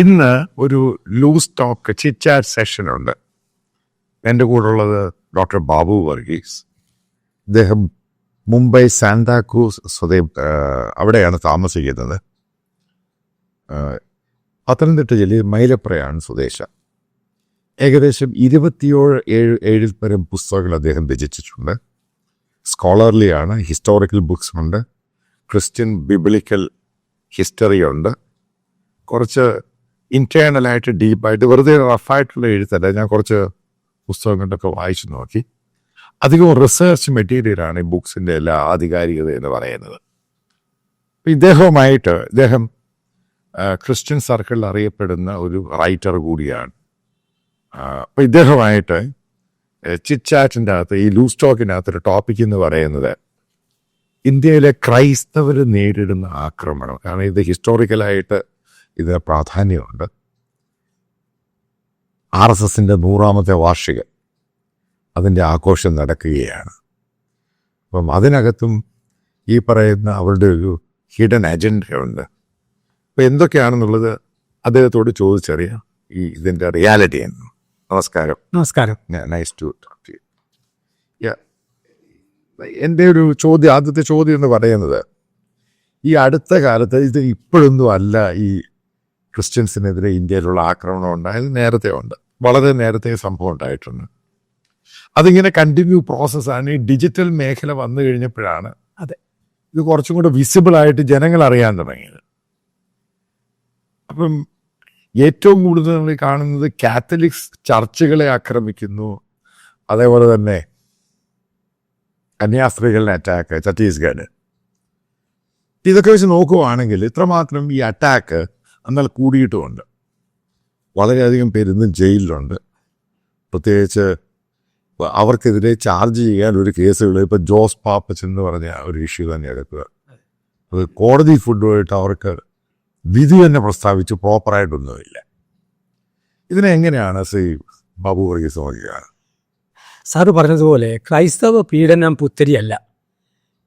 ഇന്ന് ഒരു loose talk ചിറ്റാറ്റ് ഉണ്ട്. എന്റെ കൂടെ ഉള്ളത് ഡോക്ടർ ബാബു വർഗീസ്. അദ്ദേഹം മുംബൈ സാന്താക്രൂസ് സ്വദേ അവിടെയാണ് താമസിക്കുന്നത്. പത്തനംതിട്ട ജില്ലയിൽ മൈലപ്രയാണ് സ്വദേശ. ഏകദേശം ഇരുപത്തിയേഴ് ഏഴ് ഏഴിൽ പരം പുസ്തകങ്ങൾ അദ്ദേഹം രചിച്ചിട്ടുണ്ട്. സ്കോളർലി ആണ് ഹിസ്റ്റോറിക്കൽ ബുക്സ് ഉണ്ട്. ക്രിസ്ത്യൻ ബിബിളിക്കൽ ഹിസ്റ്ററി ഉണ്ട്. കുറച്ച് ഇന്റേണലായിട്ട് ഡീപ്പായിട്ട് വെറുതെ റഫായിട്ടുള്ള എഴുത്തല്ല. ഞാൻ കുറച്ച് പുസ്തകങ്ങളൊക്കെ വായിച്ചു നോക്കി. അധികവും റിസർച്ച് മെറ്റീരിയലാണ് ഈ ബുക്സിന്റെ എല്ലാ ആധികാരികത എന്ന് പറയുന്നത്. ഇദ്ദേഹവുമായിട്ട് ഇദ്ദേഹം ക്രിസ്ത്യൻ സർക്കിളിൽ അറിയപ്പെടുന്ന ഒരു റൈറ്റർ കൂടിയാണ്. അപ്പം ഇദ്ദേഹമായിട്ട് ചിറ്റാറ്റിന്റെ അകത്ത് ഈ ലൂസ് ടോക്കിന്റെ ഒരു ടോപ്പിക് എന്ന് പറയുന്നത് ഇന്ത്യയിലെ ക്രൈസ്തവർ നേരിടുന്ന ആക്രമണം. കാരണം ഇത് ഹിസ്റ്റോറിക്കലായിട്ട് ഇതിന് പ്രാധാന്യമുണ്ട്. ആർ എസ് എസിന്റെ നൂറാമത്തെ വാർഷികം അതിന്റെ ആഘോഷം നടക്കുകയാണ്. അപ്പം അതിനകത്തും ഈ പറയുന്ന അവരുടെ ഒരു ഹിഡൻ അജണ്ടയുണ്ട് അപ്പോൾ എന്തൊക്കെയാണെന്നുള്ളത് അദ്ദേഹത്തോട് ചോദിച്ചറിയാം. ഈ ഇതിന്റെ റിയാലിറ്റി എന്ന്. നമസ്കാരം. നമസ്കാരം. Nice to talk to you എന്റെ ഒരു ചോദ്യം ആദ്യത്തെ ചോദ്യം എന്ന് പറയുന്നത് ഈ അടുത്ത കാലത്ത് ഇത് ഇപ്പോഴൊന്നും അല്ല ഈ ക്രിസ്ത്യൻസിനെതിരെ ഇന്ത്യയിലുള്ള ആക്രമണം ഉണ്ടായത് നേരത്തെ ഉണ്ട്. വളരെ നേരത്തെ സംഭവം ഉണ്ടായിട്ടുണ്ട്. അതിങ്ങനെ കണ്ടിന്യൂ പ്രോസസ്സാണ് ഈ ഡിജിറ്റൽ മേഖല വന്നു കഴിഞ്ഞപ്പോഴാണ് അതെ. ഇത് കുറച്ചും കൂടെ വിസിബിൾ ആയിട്ട് ജനങ്ങൾ അറിയാൻ തുടങ്ങിയത്. അപ്പം ഏറ്റവും കൂടുതൽ നമ്മൾ കാണുന്നത് കാത്തലിക്സ് ചർച്ചുകളെ ആക്രമിക്കുന്നു. അതേപോലെ തന്നെ കന്യാസ്ത്രീകളുടെ അറ്റാക്ക് ഛത്തീസ്ഗഡ്. ഇതൊക്കെ വെച്ച് നോക്കുവാണെങ്കിൽ ഇത്രമാത്രം ഈ അറ്റാക്ക് എന്നാൽ കൂടിയിട്ടുമുണ്ട്. വളരെയധികം പേര് ഇന്ന് ജയിലിലുണ്ട്. പ്രത്യേകിച്ച് അവർക്കെതിരെ ചാർജ് ചെയ്യാൻ ഒരു കേസുകൾ ഇപ്പോൾ ജോസ് പാപ്പച്ച് എന്ന് പറഞ്ഞ ഒരു ഇഷ്യൂ തന്നെ എടുക്കുക. അത് കോടതി ഫുഡുമായിട്ട് അവർക്ക് വിധി തന്നെ പ്രസ്താവിച്ച് പ്രോപ്പറായിട്ടൊന്നുമില്ല ഇതിനെ എങ്ങനെയാണ് ശ്രീ ബാബു വർഗീസ് നോക്കിയാണ് സാറ് പറഞ്ഞതുപോലെ ക്രൈസ്തവ പീഡനം പുത്തരിയല്ല.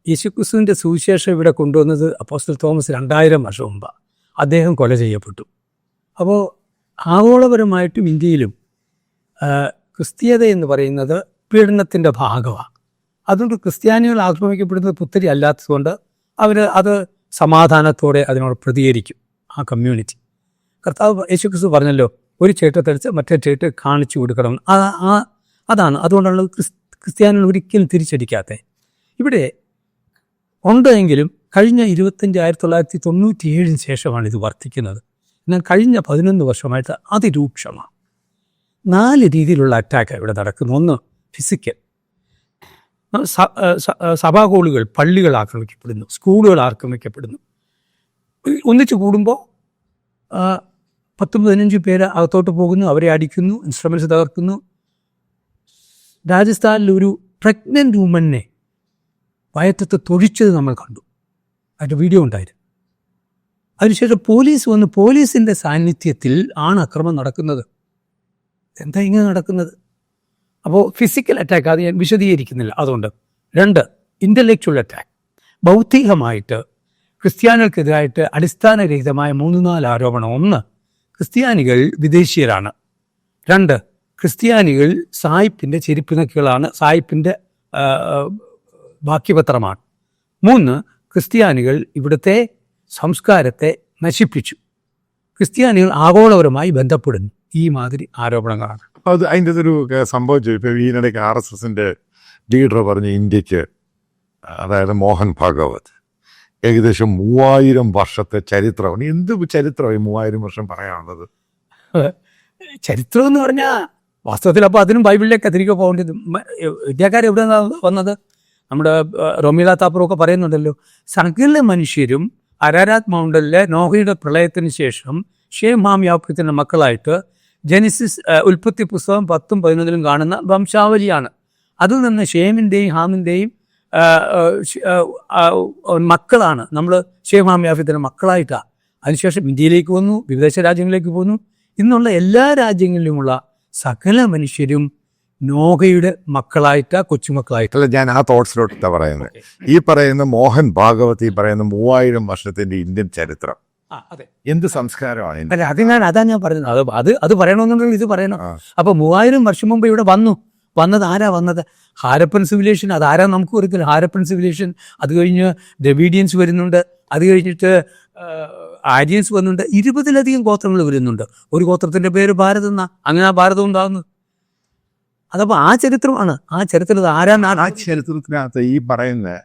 യേശുക്രിസ്തുവിന്റെ സുവിശേഷം ഇവിടെ കൊണ്ടുവന്നത് അപ്പോസ്റ്റൽ തോമസ് രണ്ടായിരം വർഷം മുമ്പ്. അദ്ദേഹം കൊല ചെയ്യപ്പെട്ടു. അപ്പോൾ ആഗോളപരമായിട്ടും ഇന്ത്യയിലും ക്രിസ്തീയത എന്ന് പറയുന്നത് പീഡനത്തിന്റെ ഭാഗമാണ് അതുകൊണ്ട് ക്രിസ്ത്യാനികൾ ആക്രമിക്കപ്പെടുന്നത് പുത്തരി അല്ലാത്തതുകൊണ്ട് അവർ അത് സമാധാനത്തോടെ അതിനോട് പ്രതികരിക്കും ആ കമ്മ്യൂണിറ്റി. കർത്താവ് യേശുക്രിസ്തു പറഞ്ഞല്ലോ ഒരു ചേട്ടത്തടിച്ച് മറ്റേ ചേട്ട് കാണിച്ചു കൊടുക്കണം. ആ അതാണ്. അതുകൊണ്ടാണ് ക്രിസ് ക്രിസ്ത്യാനികൾ ഒരിക്കലും തിരിച്ചടിക്കാത്തത്. ഇവിടെ ഉണ്ടെങ്കിലും കഴിഞ്ഞ ഇരുപത്തഞ്ച് ആയിരത്തി തൊള്ളായിരത്തി തൊണ്ണൂറ്റി ഏഴിന് ശേഷമാണ് ഇത് വർദ്ധിക്കുന്നത്. എന്നാൽ കഴിഞ്ഞ പതിനൊന്ന് വർഷമായിട്ട് അതിരൂക്ഷമാണ്. നാല് രീതിയിലുള്ള അറ്റാക്ക് ഇവിടെ നടക്കുന്നു. ഒന്ന് ഫിസിക്കൽ സഭാകോളുകൾ പള്ളികൾ ആക്രമിക്കപ്പെടുന്നു സ്കൂളുകൾ ആക്രമിക്കപ്പെടുന്നു. ഒന്നിച്ച് കൂടുമ്പോൾ പത്തും പതിനഞ്ച് പേര് അകത്തോട്ട് പോകുന്നു അവരെ അടിക്കുന്നു ഇൻസ്ട്രുമെന്റ്സ് തകർക്കുന്നു. രാജസ്ഥാനിൽ ഒരു പ്രഗ്നന്റ് വുമനെ വയറ്റത്ത് തൊഴിച്ചത് നമ്മൾ കണ്ടു. അതിന്റെ വീഡിയോ ഉണ്ടായിരുന്നു. അതിനുശേഷം പോലീസ് വന്ന് പോലീസിന്റെ സാന്നിധ്യത്തിൽ ആണ് അക്രമം നടക്കുന്നത്. എന്താ ഇങ്ങനെ നടക്കുന്നത്? അപ്പോൾ ഫിസിക്കൽ അറ്റാക്ക് അത് ഞാൻ വിശദീകരിക്കുന്നില്ല. അതുകൊണ്ട് രണ്ട് ഇന്റലക്ച്വൽ അറ്റാക്ക് ബൗദ്ധികമായിട്ട് ക്രിസ്ത്യാനികൾക്കെതിരായിട്ട് അടിസ്ഥാനരഹിതമായ മൂന്ന് നാല് ആരോപണം. ഒന്ന് ക്രിസ്ത്യാനികൾ വിദേശീയരാണ് രണ്ട് ക്രിസ്ത്യാനികൾ സായിപ്പിന്റെ ചെരുപ്പിനക്കുകളാണ് സായിപ്പിന്റെ ബാക്കിപത്രമാണ് മൂന്ന് ക്രിസ്ത്യാനികൾ ഇവിടുത്തെ സംസ്കാരത്തെ നശിപ്പിച്ചു. ക്രിസ്ത്യാനികൾ ആഗോളപരമായി ബന്ധപ്പെടുന്നു. ഈ മാതിരി ആരോപണങ്ങളാണ്. അത് അതിന്റെ ഒരു സംഭവിച്ചു ഇപ്പൊ ഈയിടയ്ക്ക് ആർ എസ് എസിന്റെ ലീഡർ പറഞ്ഞ ഇന്ത്യയ്ക്ക് അതായത് മോഹൻ ഭാഗവത് ഏകദേശം മൂവായിരം വർഷത്തെ ചരിത്രം എന്ത് ചരിത്രമായി മൂവായിരം വർഷം പറയാനുള്ളത്? ചരിത്രം എന്ന് പറഞ്ഞാൽ വാസ്തവത്തിൽ അപ്പോൾ അതിനും ബൈബിളിലേക്ക് തിരികെ പോകേണ്ടത്. ഇന്ത്യക്കാർ എവിടെ നിന്നാണ് വന്നത്? നമ്മുടെ റോമില താപ്പറൊക്കെ പറയുന്നുണ്ടല്ലോ സകല മനുഷ്യരും അരാരാത് മൗണ്ടലിലെ നോഹയുടെ പ്രളയത്തിന് ശേഷം ഷേമാം ഹാം യാപ്യത്തിന്റെ മക്കളായിട്ട് ജനിസിസ് ഉൽപ്പത്തി പുസ്തകം പത്തും പതിനൊന്നിലും കാണുന്ന വംശാവലിയാണ്. അതിൽ നിന്ന് ഷേമിന്റെയും ഹാമിന്റെയും മക്കളാണ്. നമ്മൾ ഷേ ഹാം യാഫ്യത്തിന്റെ മക്കളായിട്ടാണ് അതിനുശേഷം ഇന്ത്യയിലേക്ക് വന്നു വിദേശ രാജ്യങ്ങളിലേക്ക് പോന്നു. ഇന്നുള്ള എല്ലാ രാജ്യങ്ങളിലുമുള്ള സകല മനുഷ്യരും നോഹയുടെ മക്കളായിട്ടാ കൊച്ചുമക്കളായിട്ട്. അല്ല ഞാൻ ആ തോട്ട്സിലോട്ട് പറയുന്നത് ഈ പറയുന്ന മോഹൻ ഭാഗവത് ഈ പറയുന്ന മൂവായിരം വർഷത്തിന്റെ ഇന്ത്യൻ ചരിത്രം. എന്ത് സംസ്കാരമാണ് അല്ല അത് ഞാൻ അതാ ഞാൻ പറയുന്നത് അത് അത് അത് പറയണമെന്നുണ്ടെങ്കിൽ ഇത് പറയണം. അപ്പൊ മൂവായിരം വർഷം മുമ്പ് ഇവിടെ വന്നു. വന്നത് ആരാ വന്നത്? ഹാരപ്പൻ സിവിലേഷൻ അത് ആരാ നമുക്ക് ഒരിക്കലും ഹാരപ്പൻ സിവിലേഷൻ അത് കഴിഞ്ഞ് ദ്രവീഡിയൻസ് വരുന്നുണ്ട്. അത് കഴിഞ്ഞിട്ട് ആര്യൻസ് വന്നുണ്ട് ഇരുപതിലധികം ഗോത്രങ്ങൾ വരുന്നുണ്ട്. ഒരു ഗോത്രത്തിന്റെ പേര് ഭാരതം എന്നാ. അങ്ങനെ ആ ഭാരതം ഉണ്ടാകുന്നത് അതപ്പോൾ ആ ചരിത്രമാണ് ആ ചരിത്രത്തിൽ ആരാണ് ആ ചരിത്രത്തിനകത്ത് ഈ പറയുന്ന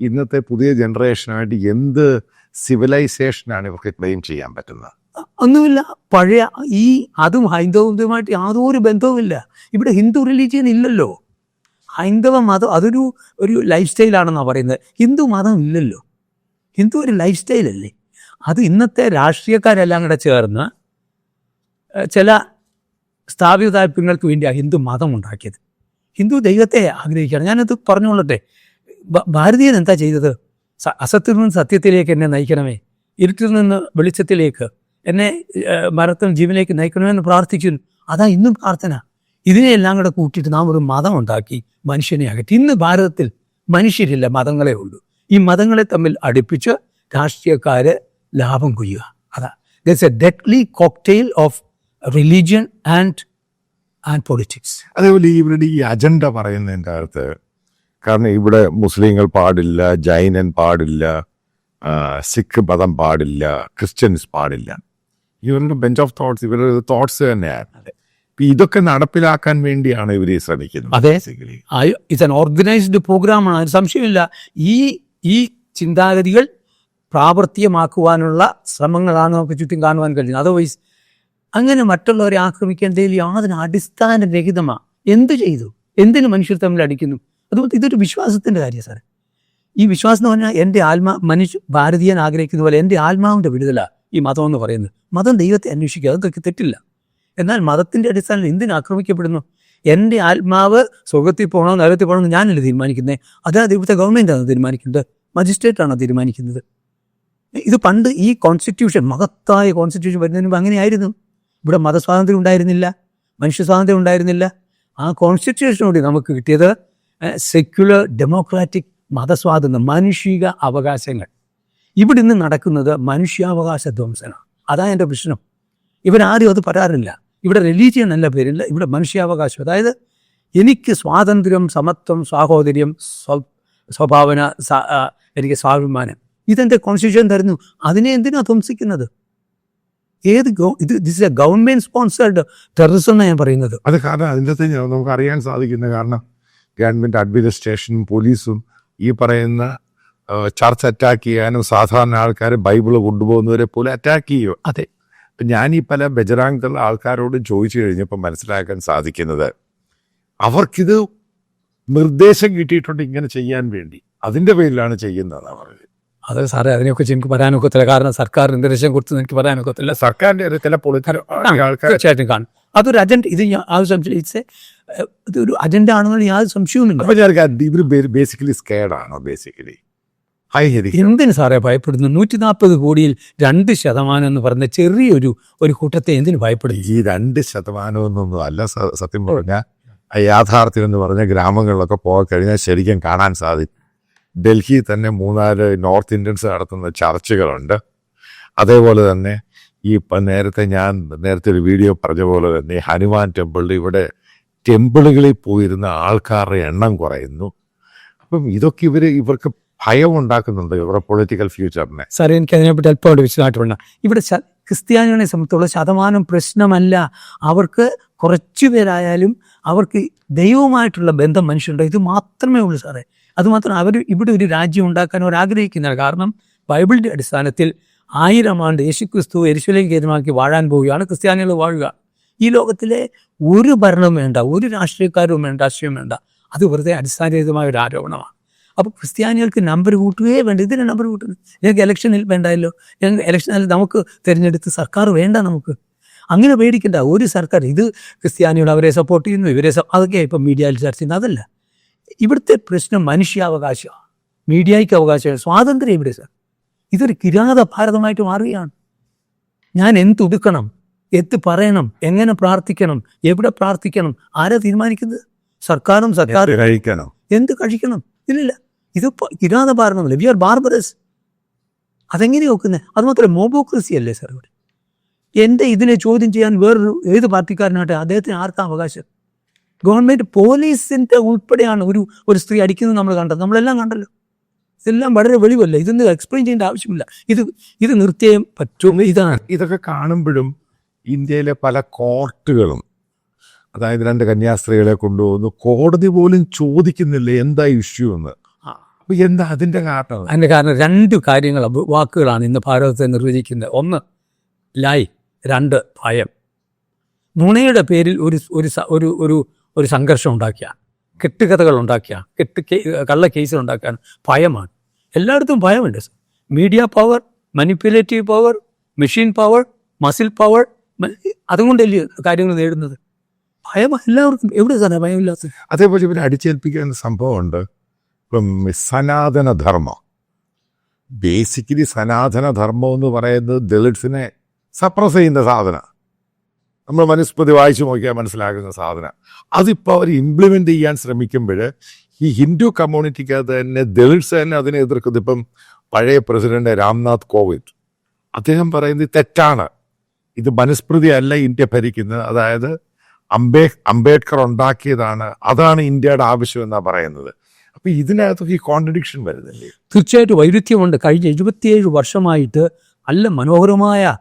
ഇന്നത്തെ പുതിയ ജനറേഷനായിട്ട് എന്ത് സിവിലൈസേഷനാണ് ഇവർക്ക് ക്ലെയിം ചെയ്യാൻ പറ്റുന്നത്? ഒന്നുമില്ല. പഴയ ഈ അതും ഹൈന്ദവുമായിട്ട് യാതൊരു ബന്ധവുമില്ല ഇവിടെ ഹിന്ദു റിലീജിയൻ ഇല്ലല്ലോ. ഹൈന്ദവ മതം അതൊരു ഒരു ലൈഫ് സ്റ്റൈലാണെന്നാണ് പറയുന്നത്. ഹിന്ദു മതം ഇല്ലല്ലോ. ഹിന്ദു ഒരു ലൈഫ് സ്റ്റൈലല്ലേ അത് ഇന്നത്തെ രാഷ്ട്രീയക്കാരെല്ലാം കൂടെ ചേർന്ന് ചില സ്ഥാപിത താല്പര്യങ്ങൾക്ക് വേണ്ടിയാണ് ഹിന്ദു മതം ഉണ്ടാക്കിയത് ഹിന്ദു ദൈവത്തെ ആഗ്രഹിക്കുകയാണ്. ഞാനത് പറഞ്ഞുകൊള്ളട്ടെ. ഭാരതീയൻ എന്താ ചെയ്തത്? അസത്തിൽ നിന്ന് സത്യത്തിലേക്ക് എന്നെ നയിക്കണമേ. ഇരുട്ടിൽ നിന്ന് വെളിച്ചത്തിലേക്ക് എന്നെ മരത്തിൽ ജീവനിലേക്ക് നയിക്കണമെന്ന് പ്രാർത്ഥിക്കുന്നു അതാ ഇന്നും പ്രാർത്ഥന. ഇതിനെയെല്ലാം കൂടെ കൂട്ടിയിട്ട് നാം ഒരു മതം ഉണ്ടാക്കി മനുഷ്യനെ അകറ്റി. ഇന്ന് ഭാരതത്തിൽ മനുഷ്യരില്ല മതങ്ങളെ ഉള്ളൂ. ഈ മതങ്ങളെ തമ്മിൽ അടുപ്പിച്ച് രാഷ്ട്രീയക്കാര് ലാഭം കൊയ്യുക. അതാ. A deadly cocktail of religion and and politics അതേപോലെ ഇവരുടെ ഈ അജണ്ട പറയുന്നതിന്റെ അകത്ത് കാരണം ഇവിടെ മുസ്ലിങ്ങൾ പാടില്ല ജൈനൻ പാടില്ല സിഖ് മതം പാടില്ല ക്രിസ്ത്യൻസ് പാടില്ല. ഇവരുടെ ബെഞ്ച് ഓഫ് തോട്ട്സ് ഇവരുടെ തോട്ട്സ് തന്നെയാണ്. ഇതൊക്കെ നടപ്പിലാക്കാൻ വേണ്ടിയാണ് ഇവർ ശ്രമിക്കുന്നത് അതെ. ഇറ്റ്സ് ആൻ ഓർഗനൈസ്ഡ് പ്രോഗ്രാമാണ് അതിന് സംശയമില്ല. ഈ ഈ ചിന്താഗതികൾ പ്രാവർത്തികമാക്കുവാനുള്ള ശ്രമങ്ങളാണ് നമുക്ക് ചുറ്റും കാണുവാൻ കഴിയുന്നത്. അതർവൈസ് അങ്ങനെ മറ്റുള്ളവരെ ആക്രമിക്കേണ്ടതിൽ യാതൊരു അടിസ്ഥാനരഹിതമാണ് എന്ത് ചെയ്തു? എന്തിന് മനുഷ്യർ തമ്മിൽ അടിക്കുന്നു? അതുപോലെ ഇതൊരു വിശ്വാസത്തിന്റെ കാര്യം സാറേ. ഈ വിശ്വാസം എന്ന് പറഞ്ഞാൽ എന്റെ ആത്മാ മനുഷ്യ ഭാരതീയൻ ആഗ്രഹിക്കുന്ന പോലെ എന്റെ ആത്മാവിന്റെ വിടുതല ഈ മതം എന്ന് പറയുന്നത്. മതം ദൈവത്തെ അന്വേഷിക്കുക അതൊക്കെ തെറ്റില്ല. എന്നാൽ മതത്തിന്റെ അടിസ്ഥാനത്തിൽ എന്തിനു ആക്രമിക്കപ്പെടുന്നു? എന്റെ ആത്മാവ് സ്വർഗത്തിൽ പോകണോ നരകത്തിൽ പോകണമെന്ന് ഞാനല്ല തീരുമാനിക്കുന്നത് അതാണ് ഇവിടുത്തെ ഗവൺമെന്റാണ് തീരുമാനിക്കുന്നത്. മജിസ്ട്രേറ്റാണ് തീരുമാനിക്കുന്നത്? ഇത് പണ്ട് ഈ കോൺസ്റ്റിറ്റ്യൂഷൻ മഹത്തായ കോൺസ്റ്റിറ്റ്യൂഷൻ വരുന്നതിന് മുമ്പ് അങ്ങനെയായിരുന്നു ഇവിടെ മതസ്വാതന്ത്ര്യം ഉണ്ടായിരുന്നില്ല മനുഷ്യ സ്വാതന്ത്ര്യം ഉണ്ടായിരുന്നില്ല. ആ കോൺസ്റ്റിറ്റ്യൂഷനോട് നമുക്ക് കിട്ടിയത് സെക്യുലർ ഡെമോക്രാറ്റിക് മതസ്വാതന്ത്ര്യം മാനുഷിക അവകാശങ്ങൾ. ഇവിടെ ഇന്ന് നടക്കുന്നത് മനുഷ്യാവകാശ ധ്വംസനം അതാണ് എന്റെ പ്രശ്നം. ഇവരാരും അത് പറയാറില്ല. ഇവിടെ റിലീജിയൻ അല്ല പേരില്ല ഇവിടെ മനുഷ്യാവകാശം. അതായത് എനിക്ക് സ്വാതന്ത്ര്യം സമത്വം സാഹോദര്യം സ്വ സ്വഭാവന എനിക്ക് സ്വാഭിമാനം. ഇതെന്റെ കോൺസ്റ്റിറ്റ്യൂഷൻ തരുന്നു. അതിനെ എന്തിനാണ് ധ്വംസിക്കുന്നത്? ഏത് ഇത് this a government sponsored terrorism എന്നാണ് ഞാൻ പറയുന്നത്. അത് കാരണം അതിന്റെ തന്നെ നമുക്ക് അറിയാൻ സാധിക്കുന്ന കാരണം ഗവൺമെന്റ് അഡ്മിനിസ്ട്രേഷനും പോലീസും ഈ പറയുന്ന ചർച്ച് അറ്റാക്ക് ചെയ്യാനും സാധാരണ ആൾക്കാർ ബൈബിൾ കൊണ്ടുപോകുന്നവരെ പോലെ അറ്റാക്ക് ചെയ്യും. അതെ. അപ്പം ഞാൻ ഈ പല ബജറാങ്കുള്ള ആൾക്കാരോട് ചോദിച്ചു കഴിഞ്ഞപ്പോൾ മനസ്സിലാക്കാൻ സാധിക്കുന്നത് അവർക്കിത് നിർദ്ദേശം കിട്ടിയിട്ടുണ്ട് ഇങ്ങനെ ചെയ്യാൻ വേണ്ടി. അതിന്റെ പേരിലാണ് ചെയ്യുന്നതെന്നാണ് പറഞ്ഞത്. അത് സാറേ അതിനെക്കുറിച്ച് എനിക്ക് പറയാനൊക്കത്തില്ല കാരണം സർക്കാർ നിർദ്ദേശം കൊടുത്ത് എനിക്ക് പറയാനൊക്കത്തില്ല സർക്കാരിന്റെ ഒരു ചില തീർച്ചയായിട്ടും കാണും. അതൊരു അജണ്ട ഇത് ഞാൻ- ആ സംശയം ഇറ്റ്സ് ഇതൊരു അജണ്ട ആണെന്നുള്ള യാതൊരു സംശയവുമില്ല. എന്തിനു ഞാൻ ഇവർ ബേസിക്കലി സ്കേഡാണോ ബേസിക്കലി ഹൈ ഹെരി. എന്തിന് സാറേ ഭയപ്പെടുന്നു? നൂറ്റി നാൽപ്പത് കോടിയിൽ രണ്ട് ശതമാനം എന്ന് പറഞ്ഞ ചെറിയൊരു ഒരു കൂട്ടത്തെ എന്തിനു ഭയപ്പെടുന്നു? ഈ രണ്ട് ശതമാനം അല്ല സത്യം പറഞ്ഞാൽ യാഥാർത്ഥ്യം എന്ന് പറഞ്ഞ ഗ്രാമങ്ങളിലൊക്കെ പോയി കഴിഞ്ഞാൽ ശരിക്കും കാണാൻ സാധിക്കും ഡൽഹിയിൽ തന്നെ മൂന്നാൽ നോർത്ത് ഇന്ത്യൻസ് നടത്തുന്ന ചർച്ചകളുണ്ട്. അതേപോലെ തന്നെ ഈ നേരത്തെ ഞാൻ നേരത്തെ ഒരു വീഡിയോ പറഞ്ഞ പോലെ തന്നെ ഹനുമാൻ ടെമ്പിളിൽ ഇവിടെ ടെമ്പിളുകളിൽ പോയിരുന്ന ആൾക്കാരുടെ എണ്ണം കുറയുന്നു. അപ്പം ഇതൊക്കെ ഇവർ ഇവർക്ക് ഭയം ഉണ്ടാക്കുന്നുണ്ട് ഇവരുടെ പൊളിറ്റിക്കൽ ഫ്യൂച്ചറിനെ സാർ എനിക്ക് അതിനെപ്പറ്റി അല്പം വിശദമായിട്ട് വേണ്ട ഇവിടെ ക്രിസ്ത്യാനികളെ സംബന്ധിച്ചുള്ള ശതമാനം പ്രശ്നമല്ല. അവർക്ക് കുറച്ചു പേരായാലും അവർക്ക് ദൈവവുമായിട്ടുള്ള ബന്ധം മനുഷ്യരുണ്ട്. ഇത് മാത്രമേ ഉള്ളൂ സാറേ. അതുമാത്രം അവർ ഇവിടെ ഒരു രാജ്യം ഉണ്ടാക്കാൻ അവർ ആഗ്രഹിക്കുന്നില്ല. കാരണം ബൈബിളിന്റെ അടിസ്ഥാനത്തിൽ ആയിരം ആണ്ട് യേശുക്രിസ്തു എരിശുലേം കേന്ദ്രമാക്കി വാഴാൻ പോവുകയാണ്. ക്രിസ്ത്യാനികൾ വാഴുക. ഈ ലോകത്തിലെ ഒരു ഭരണവും വേണ്ട ഒരു രാഷ്ട്രീയക്കാരും വേണ്ട രാഷ്ട്രീയം വേണ്ട. അത് വെറുതെ അടിസ്ഥാനരഹിതമായ ഒരു ആരോപണമാണ്. അപ്പോൾ ക്രിസ്ത്യാനികൾക്ക് നമ്പർ കൂട്ടുകയേ വേണ്ട. ഇതിന് നമ്പർ കൂട്ടുന്നത് ഞങ്ങൾക്ക് ഇലക്ഷനിൽ വേണ്ടായല്ലോ. ഞങ്ങൾക്ക് ഇലക്ഷനിൽ നമുക്ക് തിരഞ്ഞെടുത്ത് സർക്കാർ വേണ്ട നമുക്ക്. അങ്ങനെ പേടിക്കണ്ട. ഒരു സർക്കാർ ഇത് ക്രിസ്ത്യാനികൾ അവരെ സപ്പോർട്ട് ചെയ്യുന്നു ഇവരെ അതൊക്കെയാണ് അതൊക്കെ ഇപ്പം മീഡിയയിൽ ചർച്ച ചെയ്യുന്നത്. അതല്ല. ഇവിടുത്തെ പ്രശ്നം മനുഷ്യാവകാശമാണ്. മീഡിയയ്ക്ക് അവകാശമാണ്. സ്വാതന്ത്ര്യം ഇവിടെ സാർ. ഇതൊരു കിരാത ഭാരതമായിട്ട് മാറുകയാണ്. ഞാൻ എന്തുടുക്കണം എന്ത് പറയണം? എങ്ങനെ പ്രാർത്ഥിക്കണം? എവിടെ പ്രാർത്ഥിക്കണം? ആരാ തീരുമാനിക്കുന്നത്? സർക്കാരും സർക്കാർ കഴിക്കണം? എന്ത് കഴിക്കണം? ഇല്ലില്ല. ഇത് കിരാത ഭാരതമല്ല? V R ബാർബറസ്. അതെങ്ങനെ നോക്കുന്നത് അതുമാത്രമല്ല മോബോക്രസി അല്ലേ സാർ ഇവിടെ? എന്റെ ഇതിനെ ചോദ്യം ചെയ്യാൻ വേറൊരു ഏത് പാർട്ടിക്കാരനാട്ടെ? അദ്ദേഹത്തിന് ആർക്കാ അവകാശം? ഗവൺമെന്റ് പോലീസിന്റെ ഉൾപ്പെടെയാണ് ഒരു ഒരു സ്ത്രീ അടിക്കുന്നത് നമ്മൾ കണ്ടത്. നമ്മളെല്ലാം കണ്ടല്ലോ. ഇതെല്ലാം വളരെ വെളിവല്ല. ഇതൊന്നും എക്സ്പ്ലെയിൻ ചെയ്യേണ്ട ആവശ്യമില്ല. ഇത് ഇത് നിർത്തിയേ പറ്റും. ഇതാണ്. ഇതൊക്കെ കാണുമ്പോഴും ഇന്ത്യയിലെ പല കോർട്ടുകളും അതായത് രണ്ട് കന്യാസ്ത്രീകളെ കൊണ്ടുപോകുന്നു കോടതി പോലും ചോദിക്കുന്നില്ല എന്താ ഇഷ്യൂ എന്ന്. അപ്പോൾ എന്താ അതിന്റെ കാരണം? അതിന്റെ കാരണം രണ്ട് കാര്യങ്ങൾ വാക്കുകളാണ് ഇന്ന് ഭാരതത്തെ നിർവചിക്കുന്നത്. ഒന്ന് ലൈ രണ്ട് ഭയം. നുണയുടെ പേരിൽ ഒരു ഒരു ഒരു ഒരു സംഘർഷം ഉണ്ടാക്കിയ കെട്ടുകഥകൾ ഉണ്ടാക്കിയ കെട്ട് കള്ള കേസുകൾ ഉണ്ടാക്കാൻ ഭയമാണ്. എല്ലായിടത്തും ഭയമുണ്ട്. Media power manipulative power machine power muscle power അതുകൊണ്ടല്ലേ കാര്യങ്ങൾ നേടുന്നത്? ഭയം എല്ലാവർക്കും എവിടെ തന്നെ ഭയമില്ലാത്ത? അതേപോലെ ഇവരെ അടിച്ചേൽപ്പിക്കുന്ന സംഭവമുണ്ട്. ഇപ്പം സനാതനധർമ്മം. ബേസിക്കലി സനാതനധർമ്മം എന്ന് പറയുന്നത് ദളിത്സിനെ സപ്രസ് ചെയ്യുന്ന സാധന നമ്മൾ മനുസ്മൃതി വായിച്ചു നോക്കിയാൽ മനസ്സിലാകുന്ന സാധനം. അതിപ്പോൾ അവർ ഇംപ്ലിമെന്റ് ചെയ്യാൻ ശ്രമിക്കുമ്പോൾ ഈ ഹിന്ദു കമ്മ്യൂണിറ്റിക്കകത്ത് തന്നെ ദളിത്സ് തന്നെ അതിനെ എതിർക്കുന്നത് ഇപ്പം പഴയ പ്രസിഡന്റ് രാംനാഥ് കോവിന്ദ്. അദ്ദേഹം പറയുന്നത് തെറ്റാണ്. ഇത് മനുസ്മൃതി അല്ല ഇന്ത്യ ഭരിക്കുന്നത്. അതായത് അംബേ അംബേദ്കർ ഉണ്ടാക്കിയതാണ്. അതാണ് ഇന്ത്യയുടെ ആവശ്യം എന്നാ പറയുന്നത്. അപ്പൊ ഇതിനകത്ത് ഈ കോൺട്രഡിക്ഷൻ വരുന്നില്ലേ? തീർച്ചയായിട്ടും വൈരുദ്ധ്യമുണ്ട്. കഴിഞ്ഞ എഴുപത്തിയേഴ് വർഷമായിട്ട് നല്ല മനോഹരമായ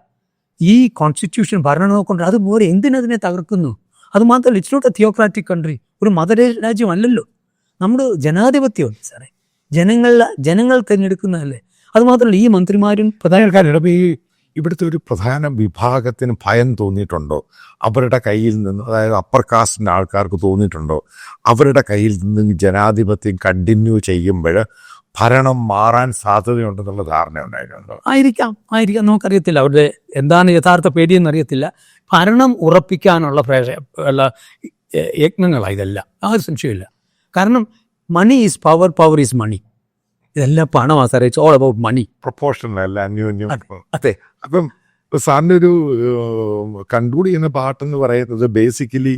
ഈ കോൺസ്റ്റിറ്റ്യൂഷൻ ഭരണം കൊണ്ട് അതുപോലെ എന്തിനതിനെ തകർക്കുന്നു? അത് മാത്രമല്ല it's not a theocratic country ഒരു മതരാജ്യമല്ലല്ലോ. നമ്മൾ ജനാധിപത്യമാണ് സാറേ ജനങ്ങൾ ജനങ്ങൾ തിരഞ്ഞെടുക്കുന്നതല്ലേ? അതുമാത്രമല്ല ഈ മന്ത്രിമാരും പ്രധാന ഈ ഇവിടുത്തെ ഒരു പ്രധാന വിഭാഗത്തിന് ഭയം തോന്നിയിട്ടുണ്ടോ? അവരുടെ കയ്യിൽ നിന്ന് അതായത് അപ്പർ കാസ്റ്റിന്റെ ആൾക്കാർക്ക് തോന്നിയിട്ടുണ്ടോ? അവരുടെ കയ്യിൽ നിന്ന് ജനാധിപത്യം കണ്ടിന്യൂ ചെയ്യുമ്പോൾ ഭരണം മാറാൻ സാധ്യതയുണ്ടെന്നുള്ള ധാരണ ഉണ്ടായിട്ടുണ്ടോ. ആയിരിക്കാം ആയിരിക്കാം. നമുക്കറിയത്തില്ല. അവരുടെ എന്താണ് യഥാർത്ഥ പേടിയെന്ന് അറിയത്തില്ല ഭരണം ഉറപ്പിക്കാനുള്ള പ്രേഷ ഉള്ള യജ്ഞങ്ങളാണ് ഇതെല്ലാം. ആ ഒരു സംശയമില്ല കാരണം money is power power is money ഇതെല്ലാം പണമാണ് സാറേ it's all about money proportional അല്ല അന്യോന്യം അതെ അപ്പം സാറിന്റെ ഒരു കൺക്ലൂഡ് ചെയ്യുന്ന പാട്ടെന്ന് പറയുന്നത് ബേസിക്കലി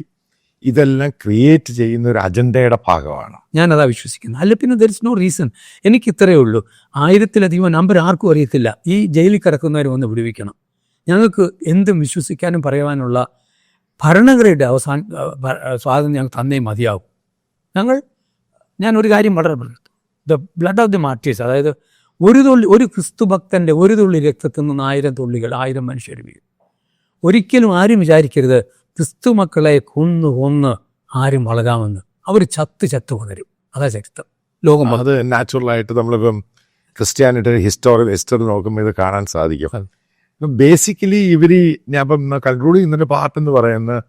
ഇതെല്ലാം ക്രിയേറ്റ് ചെയ്യുന്ന ഒരു അജണ്ടയുടെ ഭാഗമാണ്. ഞാൻ ഞാനതാ വിശ്വസിക്കുന്നത്. അല്ല പിന്നെ ദർ ഇസ് നോ റീസൺ എനിക്ക് ഇത്രയേ ഉള്ളൂ. ആയിരത്തിലധികം നമ്പർ ആർക്കും അറിയത്തില്ല. ഈ ജയിലിൽ കിടക്കുന്നവരെ ഒന്ന് വിടുവിക്കണം. ഞങ്ങൾക്ക് എന്തും വിശ്വസിക്കാനും പറയുവാനുള്ള ഭരണഘടനയുടെ അവസാന സ്വാതന്ത്ര്യം ഞങ്ങൾക്ക് തന്നേ മതിയാവും. ഞങ്ങൾ ഞാൻ ഒരു കാര്യം വളരെ പറഞ്ഞു the blood of the martyrs അതായത് ഒരു തുള്ളി ഒരു ക്രിസ്തു ഭക്തന്റെ ഒരു തുള്ളി രക്തത്തിൽ നിന്ന് ആയിരം തുള്ളികൾ ആയിരം മനുഷ്യർ വീഴും. ഒരിക്കലും ആരും വിചാരിക്കരുത് ക്രിസ്തു മക്കളെ കൊന്നു കൊന്ന് ആരും വളരാമെന്ന്. അവർ ചത്ത് ചത്ത് വളരും. അതാ ചരിത്രം. ലോകം അത് നാച്ചുറൽ ആയിട്ട് നമ്മളിപ്പം ക്രിസ്ത്യാനിയുടെ ഹിസ്റ്റോറിയൽ ഹിസ്റ്ററി നോക്കുമ്പോൾ ഇത് കാണാൻ സാധിക്കും. ബേസിക്കലി ഇവർ ഞാൻ ഇപ്പം കൺക്ലൂഡ് ചെയ്യുന്നൊരു പാർട്ട് എന്ന് പറയുന്നത്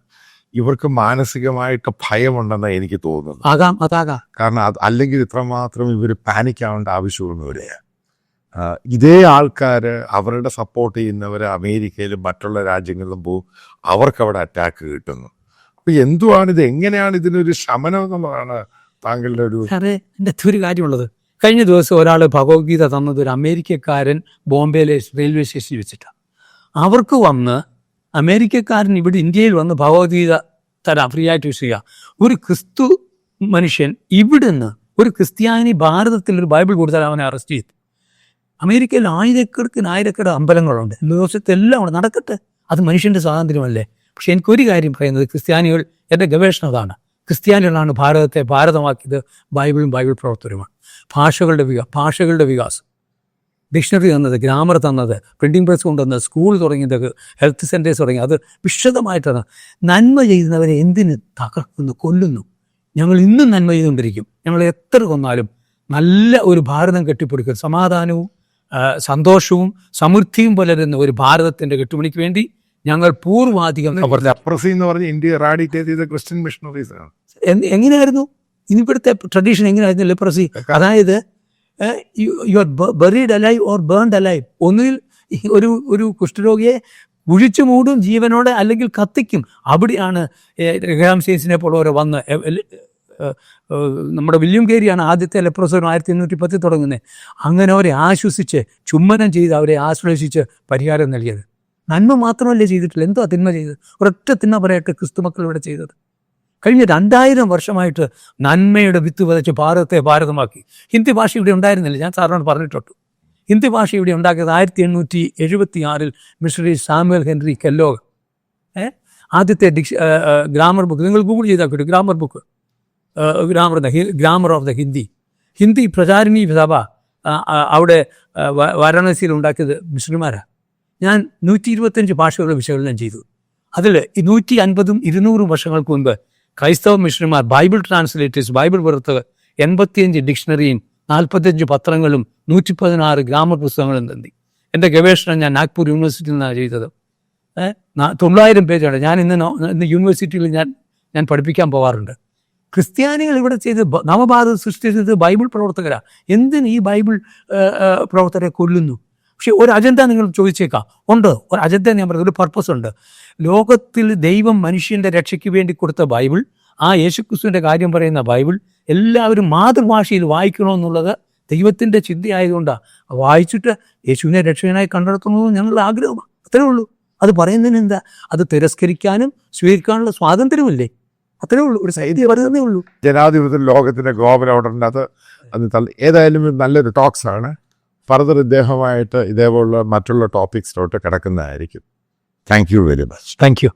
ഇവർക്ക് മാനസികമായിട്ട് ഭയമുണ്ടെന്ന് എനിക്ക് തോന്നുന്നു ആകാം അതാകാം. കാരണം അല്ലെങ്കിൽ ഇത്രമാത്രം ഇവർ പാനിക് ആവേണ്ട ആവശ്യമൊന്നുമില്ല ഇതേ ആൾക്കാർ അവരുടെ സപ്പോർട്ട് ചെയ്യുന്നവർ അമേരിക്കയിലും മറ്റുള്ള രാജ്യങ്ങളിലും പോകും. അവർക്ക് അവിടെ അറ്റാക്ക് കിട്ടുന്നു. അപ്പൊ എന്തുവാണ് ഇത്? എങ്ങനെയാണ് ഇതിനൊരു ശമനം എന്നുള്ളതാണ് താങ്കളുടെ ഒരു സാറേ എന്റെ ഒരു കാര്യമുള്ളത്. കഴിഞ്ഞ ദിവസം ഒരാൾ ഭഗവത്ഗീത തന്നത് ഒരു അമേരിക്കക്കാരൻ ബോംബെയിലെ റെയിൽവേ സ്റ്റേഷനിൽ വെച്ചിട്ടാണ് അവർക്ക് വന്ന് അമേരിക്കക്കാരൻ ഇവിടെ ഇന്ത്യയിൽ വന്ന് ഭഗവത്ഗീത തരാം ഫ്രീ ആയിട്ട് യൂസ് ചെയ്യുക ഒരു ക്രിസ്തു മനുഷ്യൻ ഇവിടുന്ന് ഒരു ക്രിസ്ത്യാനി ഭാരതത്തിൽ ഒരു ബൈബിൾ കൊടുത്താൽ അവനെ അറസ്റ്റ് ചെയ്തു അമേരിക്കയിൽ ആയിരക്കണക്കിന് ആയിരക്കണക്കിന് അമ്പലങ്ങളുണ്ട്. ദിവസത്തെ എല്ലാം ഉണ്ട് നടക്കട്ടെ. അത് മനുഷ്യന്റെ സ്വാതന്ത്ര്യമല്ലേ? പക്ഷെ എനിക്കൊരു കാര്യം പറയുന്നത് ക്രിസ്ത്യാനികൾ എന്റെ ഗവേഷണം അതാണ് ക്രിസ്ത്യാനികളാണ് ഭാരതത്തെ ഭാരതമാക്കിയത് ബൈബിളും ബൈബിൾ പ്രവർത്തനവുമാണ്. ഭാഷകളുടെ വികാ ഭാഷകളുടെ വികാസം. ഡിക്ഷണറി തന്നത് ഗ്രാമർ തന്നത് പ്രിന്റിംഗ് പ്രസ് കൊണ്ടുവന്നത് സ്കൂൾ തുടങ്ങിയത് ഹെൽത്ത് സെന്റേഴ്സ് തുടങ്ങി അത് വിശദമായിട്ടാണ്. നന്മ ചെയ്യുന്നവരെ എന്തിന് തകർക്കുന്നു കൊല്ലുന്നു? ഞങ്ങൾ ഇന്നും നന്മ ചെയ്തുകൊണ്ടിരിക്കും. ഞങ്ങൾ എത്ര കൊന്നാലും നല്ല ഒരു ഭാരതം കെട്ടിപ്പടുക്കുക സമാധാനവും സന്തോഷവും സമൃദ്ധിയും പുലരുന്ന ഒരു ഭാരതത്തിന്റെ കെട്ടുപണിക്ക് വേണ്ടി ഞങ്ങൾ പൂർവാധികം അവർ ലെപ്രസി എന്ന് പറഞ്ഞ് ഇന്ത്യ റാഡിക്കേറ്റ് ചെയ്ത ക്രിസ്ത്യൻ മിഷണറീസ് എങ്ങനെയായിരുന്നു? ഇനിയിപ്പോഴത്തെ ട്രഡീഷൻ എങ്ങനെയായിരുന്നു ലെപ്രസി? അതായത് you are buried alive or burned alive ഒന്നിൽ ഒരു ഒരു കുഷ്ഠരോഗിയെ കുഴിച്ചു മൂടും ജീവനോടെ അല്ലെങ്കിൽ കത്തിക്കും. അവിടെയാണ് വന്ന് എ- എൽ- ഏ, ഏ, നമ്മുടെ വില്യം കേരിയാണ് ആദ്യത്തെ ലെപ്രോസോൺ ആയിരത്തി എണ്ണൂറ്റി പത്തിൽ തുടങ്ങുന്നത്. അങ്ങനെ അവരെ ആശ്വസിച്ച് ചുമ്മനം ചെയ്ത് അവരെ ആശ്ലേഷിച്ച് പരിഹാരം നൽകിയത്. നന്മ മാത്രമല്ലേ ചെയ്തിട്ടില്ല? എന്തോ തിന്മ ചെയ്തത്? ഒരൊറ്റ തിന്മ പറയട്ടെ ക്രിസ്തുമക്കൾ ഇവിടെ ചെയ്തത്. കഴിഞ്ഞ രണ്ടായിരം വർഷമായിട്ട് നന്മയുടെ വിത്ത് വിതച്ച് ഭാരതത്തെ ഭാരതമാക്കി. ഹിന്ദി ഭാഷ ഇവിടെ ഉണ്ടായിരുന്നില്ല. ഞാൻ സാറിനോട് പറഞ്ഞിട്ടുണ്ട്. ഹിന്ദി ഭാഷ ഇവിടെ ഉണ്ടാക്കിയത് ആയിരത്തി എണ്ണൂറ്റി എഴുപത്തി ആറിൽ മിഷണറി സാമുവൽ ഹെൻറി കെല്ലോഗ്. ആദ്യത്തെ ഡിക്ഷ ഗ്രാമർ ബുക്ക്. നിങ്ങൾ ഗൂഗിൾ ചെയ്താൽ കിട്ടും. Grammar book. Grammar grammar of the Hindi. Hindi Pracharini Sabha അവിടെ വാരാണസിയിൽ ഉണ്ടാക്കിയത് മിഷണറിമാരാണ് ഞാൻ നൂറ്റി ഇരുപത്തഞ്ച് ഭാഷകളുടെ വിശകലനം ചെയ്തു. അതിൽ നൂറ്റി അൻപതും ഇരുന്നൂറും വർഷങ്ങൾക്ക് മുൻപ് ക്രൈസ്തവ മിഷണറിമാർ ബൈബിൾ ട്രാൻസ്ലേറ്റേഴ്സ് ബൈബിൾ പുറത്ത് എൺപത്തിയഞ്ച് ഡിക്ഷണറിയും നാൽപ്പത്തഞ്ച് പത്രങ്ങളും നൂറ്റി പതിനാറ് ഗ്രാമർ പുസ്തകങ്ങളും തന്നി. എന്റെ ഗവേഷണം ഞാൻ നാഗ്പൂർ യൂണിവേഴ്സിറ്റിയിൽ നിന്നാണ് ചെയ്തത്. തൊള്ളായിരം പേജാണ്. ഞാൻ ഇന്ന് യൂണിവേഴ്സിറ്റിയിൽ ഞാൻ ഞാൻ പഠിപ്പിക്കാൻ പോകാറുണ്ട് ക്രിസ്ത്യാനികൾ ഇവിടെ ചെയ്ത് നവഭാരത സൃഷ്ടിച്ചത് ബൈബിൾ പ്രവർത്തകരാ. എന്തിന് ഈ ബൈബിൾ പ്രവർത്തകരെ കൊല്ലുന്നു? പക്ഷെ ഒരു അജണ്ട നിങ്ങൾ ചോദിച്ചേക്കാം. ഉണ്ട്. ഒരു അജണ്ട ഞാൻ പറയുന്നത് ഒരു പർപ്പസ് ഉണ്ട്. ലോകത്തിൽ ദൈവം മനുഷ്യന്റെ രക്ഷയ്ക്ക് വേണ്ടി കൊടുത്ത ബൈബിൾ ആ യേശുക്രിസ്തുവിന്റെ കാര്യം പറയുന്ന ബൈബിൾ എല്ലാവരും മാതൃഭാഷയിൽ വായിക്കണമെന്നുള്ളത് ദൈവത്തിന്റെ ചിന്തയായതുകൊണ്ടാണ് വായിച്ചിട്ട് യേശുവിനെ രക്ഷകനായി കണ്ടെടുത്തണമെന്ന് ഞങ്ങളുടെ ആഗ്രഹമാണ്. അത്രേ ഉള്ളൂ. അത് പറയുന്നതിന് എന്താ അത് തിരസ്കരിക്കാനും സ്വീകരിക്കാനുള്ള സ്വാതന്ത്ര്യമില്ലേ അത്രേ ഉള്ളൂ. ഒരു സൈദ്യ പറയുന്നതേ ഉള്ളൂ. ജനാധിപത്യ ലോകത്തിന്റെ ഗ്ലോബൽ ഓർഡറിന്റെ അത് ഏതായാലും നല്ലൊരു ടോക്സ് ആണ്. ഫർദർ ഇദ്ദേഹമായിട്ട് ഇതേപോലുള്ള മറ്റുള്ള ടോപ്പിക്സിലോട്ട് കിടക്കുന്നതായിരിക്കും. Thank you very much thank you